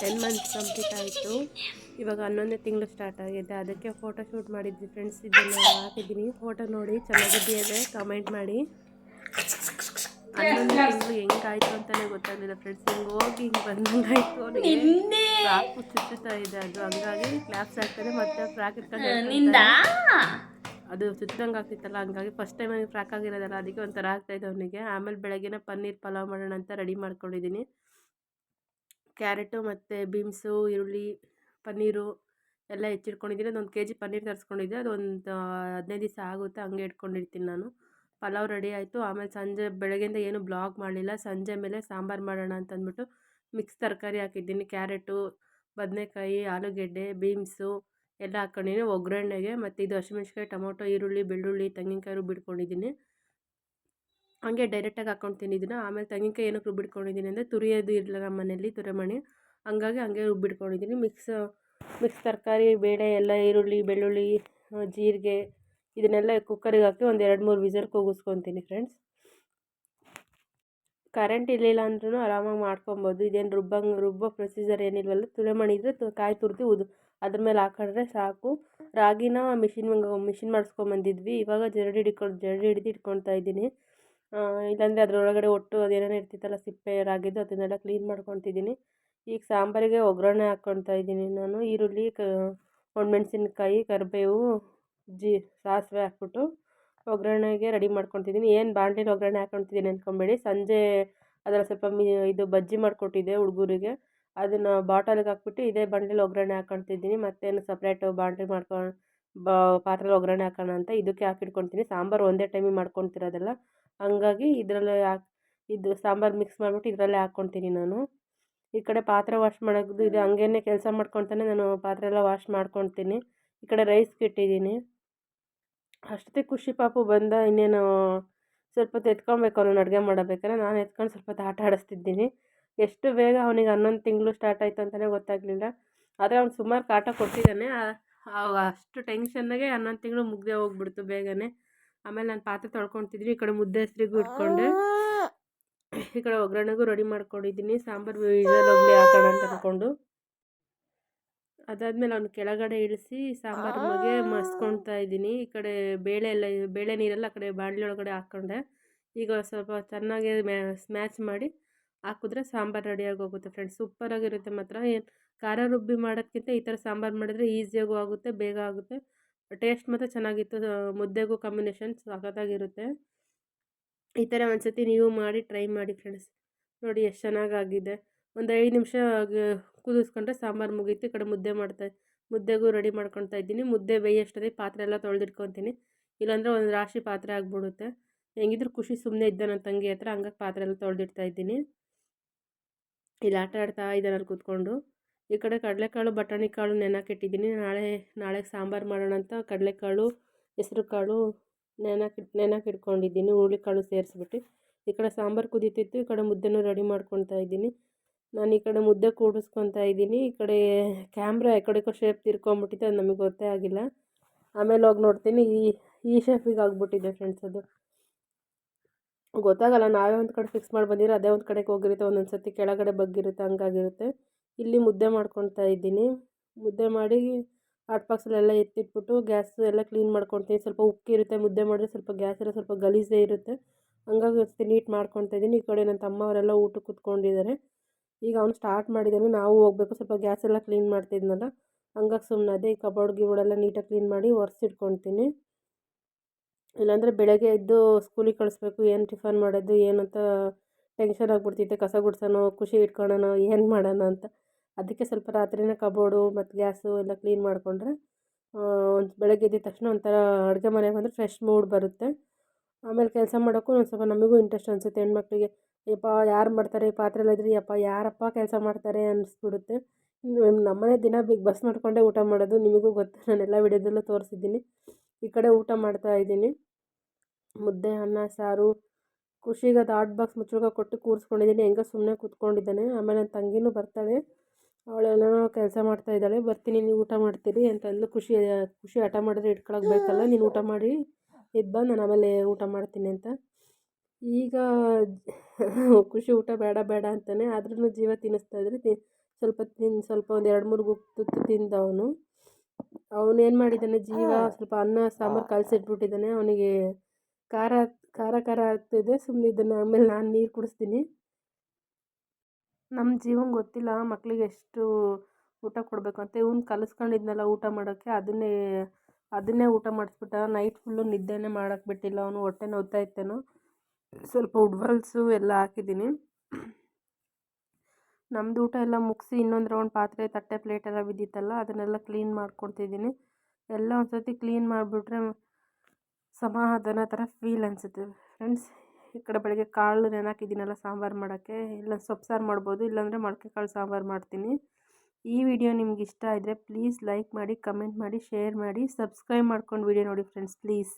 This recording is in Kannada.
ಟೆನ್ ಮಂತ್ಸ್ ಕಂಪ್ಲೀಟ್ ಆಯಿತು ಇವಾಗ ಹನ್ನೊಂದನೇ ತಿಂಗಳು ಸ್ಟಾರ್ಟ್ ಆಗಿದೆ. ಅದಕ್ಕೆ ಫೋಟೋ ಶೂಟ್ ಮಾಡಿದ್ವಿ ಫ್ರೆಂಡ್ಸ್ ಇದನ್ನು ಹಾಕಿದ್ದೀನಿ. ಫೋಟೋ ನೋಡಿ ಚೆನ್ನಾಗಿದೆಯೇ ಕಮೆಂಟ್ ಮಾಡಿ. ಹನ್ನೊಂದು ತಿಂಗಳು ಹೆಂಗಾಯ್ತು ಅಂತಲೇ ಗೊತ್ತಾಗಲಿಲ್ಲ ಫ್ರೆಂಡ್ಸ್ ಹಿಂಗೆ ಹೋಗಿ ಹಿಂಗೆ ಬಂದಂಗಾಯ್ತು ಫ್ರಾಕು ಚುಚ್ಚುತ್ತಾ ಇದೆ ಅದು. ಹಂಗಾಗಿ ಕ್ಲಾಪ್ಸ್ ಆಗ್ತದೆ ಮತ್ತೆ ಫ್ರಾಕ್ ಇಟ್ಕೊಂಡು ಅದು ಸುತ್ತಂಗೆ ಆಗ್ತಿತ್ತಲ್ಲ, ಹಂಗಾಗಿ ಫಸ್ಟ್ ಟೈಮ್ ನನಗೆ ಫ್ರಾಕ್ ಆಗಿರೋದಲ್ಲ ಅದಕ್ಕೆ ಒಂಥರ ಆಗ್ತಾಯಿದೆ ಅವನಿಗೆ. ಆಮೇಲೆ ಬೆಳಗ್ಗೆನೇ ಪನ್ನೀರ್ ಪಲಾವ್ ಮಾಡೋಣ ಅಂತ ರೆಡಿ ಮಾಡ್ಕೊಂಡಿದ್ದೀನಿ ಕ್ಯಾರೆಟು ಮತ್ತು ಬೀನ್ಸು ಈರುಳ್ಳಿ, ಪನ್ನೀರು ಎಲ್ಲ ಹೆಚ್ಚಿಟ್ಕೊಂಡಿದ್ದೀನಿ ಅದೊಂದು ಕೆ ಜಿ ಪನ್ನೀರ್ ತರಿಸ್ಕೊಂಡಿದ್ದೆ. ಅದೊಂದು ಹದಿನೈದು ದಿವಸ ಆಗುತ್ತೆ, ಹಂಗೆ ಇಟ್ಕೊಂಡಿರ್ತೀನಿ ನಾನು. ಪಲಾವ್ ರೆಡಿ ಆಯಿತು. ಆಮೇಲೆ ಸಂಜೆ ಬೆಳಗ್ಗೆಯಿಂದ ಏನು ಬ್ಲಾಗ್ ಮಾಡಲಿಲ್ಲ. ಸಂಜೆ ಮೇಲೆ ಸಾಂಬಾರು ಮಾಡೋಣ ಅಂತ ಅಂದ್ಬಿಟ್ಟು ಮಿಕ್ಸ್ ತರಕಾರಿ ಹಾಕಿದ್ದೀನಿ. ಕ್ಯಾರೆಟು ಬದನೆಕಾಯಿ, ಆಲೂಗೆಡ್ಡೆ ಬೀನ್ಸು ಎಲ್ಲ ಹಾಕ್ಕೊಂಡಿದ್ದೀನಿ ಒಗ್ಗರಣೆಗೆ ಮತ್ತು ಇದು ಹಸಿಮೆಣ್ಸಿಕಾಯಿ ಟೊಮೊಟೊ, ಈರುಳ್ಳಿ, ಬೆಳ್ಳುಳ್ಳಿ, ತೆಂಗಿನಕಾಯಿ ರುಬ್ಬಿಟ್ಕೊಂಡಿದ್ದೀನಿ ಹಂಗೆ ಡೈರೆಕ್ಟಾಗಿ ಹಾಕ್ಕೊಂಡು ತಿಂದಿದ್ದೀನಿ ಆಮೇಲೆ ತೆಂಗಿನಕಾಯಿ ಏನಕ್ಕೆ ರುಬ್ಬಿಟ್ಕೊಂಡಿದ್ದೀನಿ ಅಂದರೆ ತುರಿಯೋದು ಇರಲಿಲ್ಲ ನಮ್ಮ ಮನೇಲಿ ತುರಿಮಣಿ. ಹಂಗಾಗಿ ಹಂಗೆ ರುಬ್ಬಿಟ್ಕೊಂಡಿದ್ದೀನಿ ಮಿಕ್ಸ್ ಮಿಕ್ಸ್ ತರಕಾರಿ, ಬೇಳೆ, ಎಲ್ಲ ಈರುಳ್ಳಿ, ಬೆಳ್ಳುಳ್ಳಿ, ಜೀರಿಗೆ, ಇದನ್ನೆಲ್ಲ ಕುಕ್ಕರಿಗೆ ಹಾಕಿ ಒಂದು ಎರಡು ಮೂರು ವಿಸಲ್ ಕೂಗಿಸ್ಕೊತೀನಿ ಫ್ರೆಂಡ್ಸ್ ಕರೆಂಟ್ ಇರಲಿಲ್ಲ ಅಂದ್ರೂ ಆರಾಮಾಗಿ ಮಾಡ್ಕೊಬೋದು. ಇದೇನು ರುಬ್ಬಂಗೆ ರುಬ್ಬೋ ಪ್ರೊಸೀಜರ್ ಏನಿಲ್ವಲ್ಲ, ತುರಿಮಣಿ ಇದ್ದರೆ ಕಾಯಿ ತುರಿದು ಉದು. ಅದ್ರ ಮೇಲೆ ಹಾಕೊಂಡ್ರೆ ಸಾಕು. ರಾಗಿನ ಮಿಷಿನ್ ಮಿಷಿನ್ ಮಾಡಿಸ್ಕೊಂಬಂದಿದ್ವಿ ಇವಾಗ ಜರಡಿ ಹಿಡ್ಕೊಂಡು ಜರಡಿ ಹಿಡಿದು ಇಟ್ಕೊಳ್ತಾ ಇದ್ದೀನಿ. ಇಲ್ಲಾಂದರೆ ಅದರೊಳಗಡೆ ಒಟ್ಟು ಅದೇನೇನೋ ಇರ್ತಿತ್ತಲ್ಲ, ಸಿಪ್ಪೆ ರಾಗಿದ್ದು ಅದನ್ನೆಲ್ಲ ಕ್ಲೀನ್ ಮಾಡ್ಕೊತಿದ್ದೀನಿ ಈಗ ಸಾಂಬಾರಿಗೆ ಒಗ್ಗರಣೆ ಹಾಕ್ಕೊಳ್ತಾ ಇದ್ದೀನಿ ನಾನು. ಈರುಳ್ಳಿ, ಕ ಒಣಮೆಣ್ಸಿನ್ಕಾಯಿ ಕರಿಬೇವು, ಜಿ, ಸಾಸಿವೆ ಹಾಕ್ಬಿಟ್ಟು ಒಗ್ಗರಣೆಗೆ ರೆಡಿ ಮಾಡ್ಕೊತಿದ್ದೀನಿ ಏನು ಬಾಣಲೆಲಿ ಒಗ್ಗರಣೆ ಹಾಕ್ಕೊತಿದ್ದೀನಿ ಅಂದ್ಕೊಬೇಡಿ ಸಂಜೆ ಅದರಲ್ಲಿ ಸ್ವಲ್ಪ ಮಿ, ಇದು ಬಜ್ಜಿ ಮಾಡಿಕೊಟ್ಟಿದ್ದೆ ಹುಡುಗರಿಗೆ. ಅದನ್ನು ಬಾಟಲ್ಗೆ ಹಾಕ್ಬಿಟ್ಟು ಇದೇ ಬಾಣಲೆಲಿ ಒಗ್ಗರಣೆ ಹಾಕ್ಕೊತಿದ್ದೀನಿ ಮತ್ತೇನು ಸಪ್ರೇಟು ಬಾಣಲೆ ಮಾಡ್ಕೊಂಡು ಬಾ, ಪಾತ್ರೆಲಿ ಒಗ್ಗರಣೆ ಹಾಕೋಣ ಅಂತ ಇದಕ್ಕೆ ಹಾಕಿಟ್ಕೊತೀನಿ ಸಾಂಬಾರು ಒಂದೇ ಟೈಮಿಗೆ ಮಾಡ್ಕೊತಿರೋದಲ್ಲ ಹಂಗಾಗಿ ಇದರಲ್ಲೇ ಇದು ಸಾಂಬಾರು ಮಿಕ್ಸ್ ಮಾಡಿಬಿಟ್ಟು ಇದರಲ್ಲೇ ಹಾಕ್ಕೊತೀನಿ ನಾನು. ಈ ಕಡೆ ಪಾತ್ರೆ ವಾಶ್ ಮಾಡೋದು ಇದು ಹಂಗೇನೆ ಕೆಲಸ ಮಾಡ್ಕೊತಾನೆ ನಾನು ಪಾತ್ರೆ ಎಲ್ಲ ವಾಶ್ ಮಾಡ್ಕೊತೀನಿ ಈ ಕಡೆ ರೈಸ್ಗೆ ಇಟ್ಟಿದ್ದೀನಿ. ಅಷ್ಟೊತ್ತಿಗೆ ಖುಷಿ ಪಾಪು ಬಂದ ಇನ್ನೇನು ಸ್ವಲ್ಪ ಹೊತ್ತು ಎತ್ಕೊಬೇಕು ಅವನನ್ನು ಅಡುಗೆ ಮಾಡಬೇಕಾದ್ರೆ ನಾನು ಎತ್ಕೊಂಡು ಸ್ವಲ್ಪ ಹೊತ್ತು ಆಟ ಆಡಿಸ್ತಿದ್ದೀನಿ. ಎಷ್ಟು ಬೇಗ ಅವನಿಗೆ ಹನ್ನೊಂದು ತಿಂಗಳು ಸ್ಟಾರ್ಟ್ ಆಯಿತು ಅಂತಲೇ ಗೊತ್ತಾಗಲಿಲ್ಲ. ಆದರೆ ಅವ್ನು ಸುಮಾರು ಕಾಟ ಕೊಟ್ಟಿದ್ದಾನೆ. ಅಷ್ಟು ಟೆನ್ಷನ್ನಾಗೆ ಹನ್ನೊಂದು ತಿಂಗಳು ಮುಗ್ದೇ ಹೋಗ್ಬಿಡ್ತು ಬೇಗನೆ. ಆಮೇಲೆ ನಾನು ಪಾತ್ರೆ ತೊಳ್ಕೊತಿದ್ದೀನಿ ಈ ಕಡೆ ಮುದ್ದೆ ಹೆಸ್ರಿಗೂ ಇಟ್ಕೊಂಡೆ. ಈ ಕಡೆ ಒಗ್ಗರಣೆಗೂ ರೆಡಿ ಮಾಡ್ಕೊಂಡಿದ್ದೀನಿ ಸಾಂಬಾರು ಹೋಗಲಿ ಹಾಕೋಣ ಅಂತ ಅಂದ್ಕೊಂಡು ಅದಾದಮೇಲೆ ಅವ್ನು ಕೆಳಗಡೆ ಇಳಿಸಿ ಸಾಂಬಾರು ಬಗ್ಗೆ ಮಸ್ಕೊಳ್ತಾ ಇದ್ದೀನಿ. ಈ ಕಡೆ ಬೇಳೆ ಎಲ್ಲ ಬೇಳೆ ನೀರೆಲ್ಲ ಆ ಕಡೆ ಬಾಣಲೆ ಒಳಗಡೆ ಹಾಕ್ಕೊಂಡೆ. ಈಗ ಸ್ವಲ್ಪ ಚೆನ್ನಾಗಿ ಸ್ಮ್ಯಾಚ್ ಮಾಡಿ ಹಾಕಿದ್ರೆ ಸಾಂಬಾರು ರೆಡಿಯಾಗಿ ಹೋಗುತ್ತೆ ಫ್ರೆಂಡ್ಸ್ ಸೂಪರಾಗಿರುತ್ತೆ ಮಾತ್ರ. ಏನು ಖಾರ ರುಬ್ಬಿ ಮಾಡೋದಕ್ಕಿಂತ ಈ ಥರ ಸಾಂಬಾರು ಮಾಡಿದ್ರೆ ಈಸಿಯಾಗೂ ಆಗುತ್ತೆ ಬೇಗ ಆಗುತ್ತೆ. ಟೇಸ್ಟ್ ಮಾತ್ರ ಚೆನ್ನಾಗಿತ್ತು. ಮುದ್ದೆಗೂ ಕಾಂಬಿನೇಷನ್ ಸಖತ್ತಾಗಿರುತ್ತೆ. ಈ ಥರ ಒಂದ್ಸತಿ ನೀವು ಮಾಡಿ ಟ್ರೈ ಮಾಡಿ ಫ್ರೆಂಡ್ಸ್ ನೋಡಿ ಎಷ್ಟು ಚೆನ್ನಾಗಾಗಿದೆ. ಒಂದು ಐದು ನಿಮಿಷ ಕುದಿಸ್ಕೊಂಡ್ರೆ ಸಾಂಬಾರು ಮುಗೀತು, ಈ ಕಡೆ ಮುದ್ದೆ ಮಾಡ್ತಾ, ಮುದ್ದೆಗೂ ರೆಡಿ ಮಾಡ್ಕೊತಾ ಇದ್ದೀನಿ. ಮುದ್ದೆ ಬೇಯೋಷ್ಟೊತ್ತಿಗೆ ಪಾತ್ರೆ ಎಲ್ಲ ತೊಳೆದಿಟ್ಕೊತೀನಿ. ಇಲ್ಲಾಂದರೆ ಒಂದು ರಾಶಿ ಪಾತ್ರೆ ಆಗಿಬಿಡುತ್ತೆ. ಹೆಂಗಿದ್ರು ಖುಷಿ ಸುಮ್ಮನೆ ಇದ್ದ ನನ್ನ ತಂಗಿ ಹತ್ರ, ಹಂಗಾಗಿ ಪಾತ್ರೆ ಎಲ್ಲ ತೊಳೆದಿಡ್ತಾ ಇದ್ದೀನಿ. ಇಲ್ಲಿ ಆಟ ಆಡ್ತಾ ಇದ್ದಾನಲ್ಲಿ ಕೂತ್ಕೊಂಡು. ಈ ಕಡೆ ಕಡಲೆಕಾಳು ಬಟಾಣಿ ಕಾಳು ನೆನಕಿಟ್ಟಿದ್ದೀನಿ ನಾಳೆ ನಾಳೆ ಸಾಂಬಾರು ಮಾಡೋಣ ಅಂತ ಕಡಲೆಕಾಳು ಹೆಸ್ರು ಕಾಳು ನೆನಕಿ ನೆನಕಿಟ್ಕೊಂಡಿದ್ದೀನಿ ಹುರುಳಿಕಾಳು ಸೇರಿಸ್ಬಿಟ್ಟು. ಈ ಕಡೆ ಸಾಂಬಾರು ಕುದೀತಿತ್ತು, ಈ ಕಡೆ ಮುದ್ದೆನೂ ರೆಡಿ ಮಾಡ್ಕೊತಾ ಇದ್ದೀನಿ. ನಾನು ಈ ಕಡೆ ಮುದ್ದೆ ಕೂಡಿಸ್ಕೊತಾ ಇದ್ದೀನಿ. ಈ ಕಡೆ ಕ್ಯಾಮ್ರಾ ಕಡೆಗೋ ಶೇಪ್ ತಿರ್ಕೊಂಬಿಟ್ಟಿದೆ, ಅದು ನಮಗೆ ಗೊತ್ತೇ ಆಗಿಲ್ಲ. ಆಮೇಲೆ ಹೋಗಿ ನೋಡ್ತೀನಿ. ಈ ಈ ಶೇಪಿಗೆ ಆಗಿಬಿಟ್ಟಿದೆ ಫ್ರೆಂಡ್ಸ್ ಅದು. ಗೊತ್ತಾಗಲ್ಲ, ನಾವೇ ಒಂದು ಕಡೆ ಫಿಕ್ಸ್ ಮಾಡಿ ಬಂದಿರೋ ಅದೇ ಒಂದು ಕಡೆಗೆ ಹೋಗಿರುತ್ತೆ ಒಂದೊಂದು ಸರ್ತಿ ಕೆಳಗಡೆ ಬಗ್ಗಿರುತ್ತೆ, ಹಂಗಾಗಿರುತ್ತೆ. ಇಲ್ಲಿ ಮುದ್ದೆ ಮಾಡ್ಕೊತಾ ಇದ್ದೀನಿ. ಮುದ್ದೆ ಮಾಡಿ ಹಾಟ್ ಬಾಕ್ಸಲ್ಲೆಲ್ಲ ಎತ್ತಿಟ್ಬಿಟ್ಟು ಗ್ಯಾಸ್ ಎಲ್ಲ ಕ್ಲೀನ್ ಮಾಡ್ಕೊತೀನಿ. ಸ್ವಲ್ಪ ಉಕ್ಕಿರುತ್ತೆ ಮುದ್ದೆ ಮಾಡಿದ್ರೆ ಸ್ವಲ್ಪ ಗ್ಯಾಸ್ ಎಲ್ಲ ಸ್ವಲ್ಪ ಗಲೀಜೇ ಇರುತ್ತೆ. ಹಂಗಾಗಿ ನೀಟ್ ಮಾಡ್ಕೊತಾ ಇದ್ದೀನಿ. ಈ ಕಡೆ ನನ್ನ ತಮ್ಮ ಅವರೆಲ್ಲ ಊಟಕ್ಕೆ ಕೂತ್ಕೊಂಡಿದ್ದಾರೆ. ಈಗ ಅವನು ಸ್ಟಾರ್ಟ್ ಮಾಡಿದ್ದಾನೆ ನಾವು ಹೋಗ್ಬೇಕು, ಸ್ವಲ್ಪ ಗ್ಯಾಸ್ ಎಲ್ಲ ಕ್ಲೀನ್ ಮಾಡ್ತಿದ್ನಲ್ಲ, ಹಂಗಾಗಿ ಸುಮ್ಮನೆ ಅದೇ ಕಬೋರ್ಡ್ ಗಿಬೋರ್ಡೆಲ್ಲ ನೀಟಾಗಿ ಕ್ಲೀನ್ ಮಾಡಿ ಒರೆಸಿಟ್ಕೊತೀನಿ. ಇಲ್ಲಾಂದರೆ ಬೆಳಗ್ಗೆ ಎದ್ದು ಸ್ಕೂಲಿಗೆ ಕಳಿಸ್ಬೇಕು, ಏನು ಟಿಫನ್ ಮಾಡೋದು ಏನಂತ ಟೆನ್ಷನ್ ಆಗಿಬಿಡ್ತೈತೆ, ಕಸ ಗುಡ್ಸೋಣ ಖುಷಿ ಇಟ್ಕೊಳ್ಳೋಣ ಏನು ಮಾಡೋಣ ಅಂತ. ಅದಕ್ಕೆ ಸ್ವಲ್ಪ ರಾತ್ರಿನೇ ಕಬೋರ್ಡು ಮತ್ತು ಗ್ಯಾಸು ಎಲ್ಲ ಕ್ಲೀನ್ ಮಾಡಿಕೊಂಡ್ರೆ ಒಂದು ಬೆಳಗ್ಗೆ ಎದ್ದಿದ ತಕ್ಷಣ ಒಂಥರ ಅಡುಗೆ ಮನೆಗೆ ಬಂದರೆ ಫ್ರೆಶ್ ಮೂಡ್ ಬರುತ್ತೆ. ಆಮೇಲೆ ಕೆಲಸ ಮಾಡೋಕ್ಕೂ ಒಂದು ಸ್ವಲ್ಪ ನಮಗೂ ಇಂಟ್ರೆಸ್ಟ್ ಅನಿಸುತ್ತೆ, ಹೆಣ್ಮಕ್ಳಿಗೆ ಯಪ್ಪ, ಯಾರು ಮಾಡ್ತಾರೆ? ಪಾತ್ರೆ ಎಲ್ಲ ಇದ್ರೆ ಯಪ್ಪ, ಯಾರಪ್ಪ ಕೆಲಸ ಮಾಡ್ತಾರೆ? ಅನ್ನಿಸ್ಬಿಡುತ್ತೆ ನಮ್ಮನೆ ದಿನ ಬಿಗ್ ಬಸ್ ಮಾಡಿಕೊಂಡೇ ಊಟ ಮಾಡೋದು. ನಿಮಗೂ ಗೊತ್ತು. ನಾನೆಲ್ಲ ವಿಡಿಯೋದಲ್ಲೂ ತೋರಿಸಿದ್ದೀನಿ. ಈ ಕಡೆ ಊಟ ಮಾಡ್ತಾ ಇದ್ದೀನಿ. ಮುದ್ದೆ, ಅನ್ನ, ಸಾರು. ಖುಷಿಗೆ ಅದು ಆಟ್ ಬಾಕ್ಸ್ ಮುಚ್ಚುಗ ಕೊಟ್ಟು ಕೂರಿಸ್ಕೊಂಡಿದ್ದೀನಿ. ಹೆಂಗೋ ಸುಮ್ಮನೆ ಕೂತ್ಕೊಂಡಿದ್ದಾನೆ. ಆಮೇಲೆ ನನ್ನ ತಂಗಿನೂ ಬರ್ತಾಳೆ. ಅವಳೆಲ್ಲನೂ ಕೆಲಸ ಮಾಡ್ತಾ ಇದ್ದಾಳೆ. ಬರ್ತೀನಿ, ನೀವು ಊಟ ಮಾಡ್ತೀರಿ ಅಂತಂದು ಖುಷಿ ಖುಷಿ ಹಠ ಮಾಡಿದ್ರೆ ಇಟ್ಕೊಳಕ್ಕೆ ಬೇಕಲ್ಲ. ನೀನು ಊಟ ಮಾಡಿ ಇದ್ದು ನಾನು ಆಮೇಲೆ ಊಟ ಮಾಡ್ತೀನಿ ಅಂತ. ಈಗ ಖುಷಿ ಊಟ ಬೇಡ ಬೇಡ ಅಂತಾನೆ ಆದ್ರೂ ಜೀವ ತಿನ್ನಿಸ್ತಾ ಇದ್ರೆ ತಿ ಸ್ವಲ್ಪ ತಿನ್ ಸ್ವಲ್ಪ ಒಂದು ಎರಡು ಮೂರು ತುತ್ತು ತಿಂದ ಅವನು ಅವನೇನು ಮಾಡಿದ್ದಾನೆ ಜೀವ ಸ್ವಲ್ಪ ಅನ್ನ ಸಾಂಬಾರು ಕಲಸಿಟ್ಬಿಟ್ಟಿದ್ದಾನೆ ಅವನಿಗೆ ಖಾರ ಖಾರ ಖಾರ ಆಗ್ತಿದೆ. ಸುಮ್ಮನೆ ಇದನ್ನು ಆಮೇಲೆ ನಾನು ನೀರು ಕುಡಿಸ್ತೀನಿ. ನಮ್ಮ ಜೀವನ ಗೊತ್ತಿಲ್ಲ ಮಕ್ಕಳಿಗೆ ಎಷ್ಟು ಊಟ ಕೊಡಬೇಕು ಅಂತ. ಇವ್ನು ಕಲಿಸ್ಕೊಂಡಿದ್ನಲ್ಲ ಊಟ ಮಾಡೋಕ್ಕೆ ಅದನ್ನೇ ಅದನ್ನೇ ಊಟ ಮಾಡಿಸ್ಬಿಟ್ಟ. ನೈಟ್ ಫುಲ್ಲು ನಿದ್ದೆನೇ ಮಾಡೋಕ್ಕೆ ಬಿಟ್ಟಿಲ್ಲ. ಅವನು ಹೊಟ್ಟೆ ನೋವ್ತಾ ಇತ್ತೇನೋ ಸ್ವಲ್ಪ ಉಡ್ವಲ್ಸು ಎಲ್ಲ ಹಾಕಿದ್ದೀನಿ. ನಮ್ಮದು ಊಟ ಎಲ್ಲ ಮುಗಿಸಿ ಇನ್ನೊಂದು ರೌಂಡ್ ಪಾತ್ರೆ, ತಟ್ಟೆ ಪ್ಲೇಟ್ ಎಲ್ಲ ಬಿದ್ದಿತ್ತಲ್ಲ, ಅದನ್ನೆಲ್ಲ ಕ್ಲೀನ್ ಮಾಡ್ಕೊಳ್ತಿದ್ದೀನಿ ಎಲ್ಲ ಒಂದ್ಸತಿ ಕ್ಲೀನ್ ಮಾಡಿಬಿಟ್ರೆ ಸಮಾಧಾನ ಥರ ಫೀಲ್ ಅನಿಸುತ್ತೆ. ಫ್ರೆಂಡ್ಸ್ ಈ ಕಡೆ ಬೆಳಗ್ಗೆ ಕಾಳು ನೆನಾಕಿದ್ದೀನಲ್ಲ ಸಾಂಬಾರು ಮಾಡೋಕ್ಕೆ, ಇಲ್ಲ ಸಾರು ಮಾಡ್ಬೋದು, ಇಲ್ಲಾಂದರೆ ಮೊಳಕೆ ಕಾಳು ಸಾಂಬಾರು ಮಾಡ್ತೀನಿ. ಈ ವಿಡಿಯೋ ನಿಮ್ಗೆ ಇಷ್ಟ ಆದರೆ ಪ್ಲೀಸ್ ಲೈಕ್ ಮಾಡಿ ಕಮೆಂಟ್ ಮಾಡಿ ಶೇರ್ ಮಾಡಿ ಸಬ್ಸ್ಕ್ರೈಬ್ ಮಾಡ್ಕೊಂಡು ವಿಡಿಯೋ ನೋಡಿ ಫ್ರೆಂಡ್ಸ್ ಪ್ಲೀಸ್